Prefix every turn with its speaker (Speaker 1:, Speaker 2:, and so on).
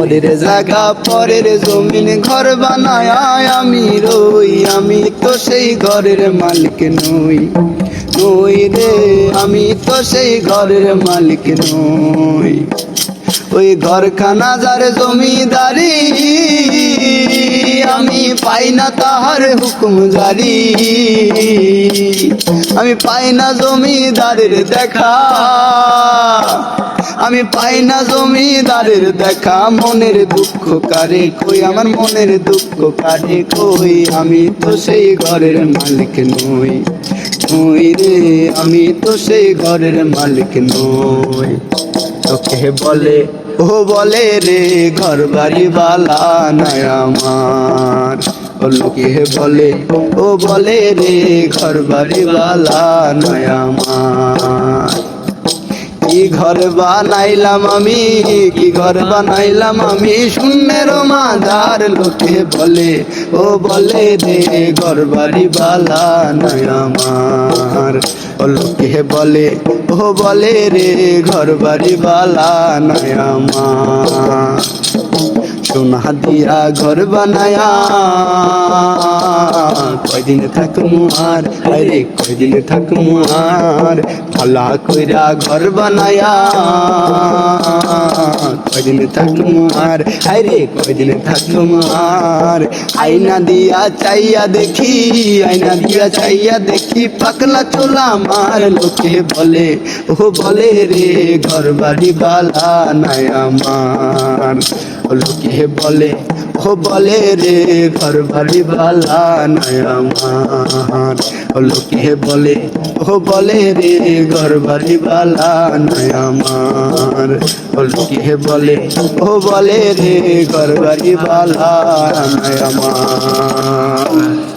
Speaker 1: পরের জায়গা, পরের জমিন ঘর বানায় আমি রই, আমি তো সেই ঘরের মালিক নই। নই রে, আমি তো সেই ঘরের মালিক নই। ওই ঘরখানা যার জমিদারি, আমি পাই না তাহার হুকুম জারি। আমি পাই না জমিদারের দেখা। আমি পাই না জমিদারের দেখা, মনের দুঃখ কারে কই? আমার মনের দুঃখ কারে কই? আমি তো সেই ঘরের মালিক নই নই রে, আমি তো সেই ঘরের মালিক নই। তোকে বলে, ও বলে রে ঘর বাড়ি বালা নাই আমার। লোকে বলে, ও বলে রে ঘর বাড়ি বালা নাই আমার। ঘর বানাইলাম আমি, কি ঘর বানাইলাম আমি? শূন্যের মাদার লোকে বলে, ও বলে দে ঘর বাড়ি বালা নাই আমার। ও লোকে বলে, ও বলে রে ঘর বাড়ি বালা নাই আমার। সোনা দিয়া ঘর বানায়া। কয়দিন থাকমু আর আরে কয়দিন থাকমু আর ফালা কইরা ঘর বানায়া। কয়দিন থাকমু আর আরে কয়দিন থাকমু আর, আইনা দিয়া চাইয়া দেখি, আইনা দিয়া চাইয়া দেখি পাকলা চোলা আমার লোকে বলে, ও বলে রে ঘর বাড়ি বালা নাই আমার। লোকে বলে, ও বলে রে ঘর বাড়ি বালা ও লোকে বলে, ও বলে রে ঘর বাড়ি বালা ও লোকে বলে, ও বলে রে ঘর বাড়ি বালা নাই আমার।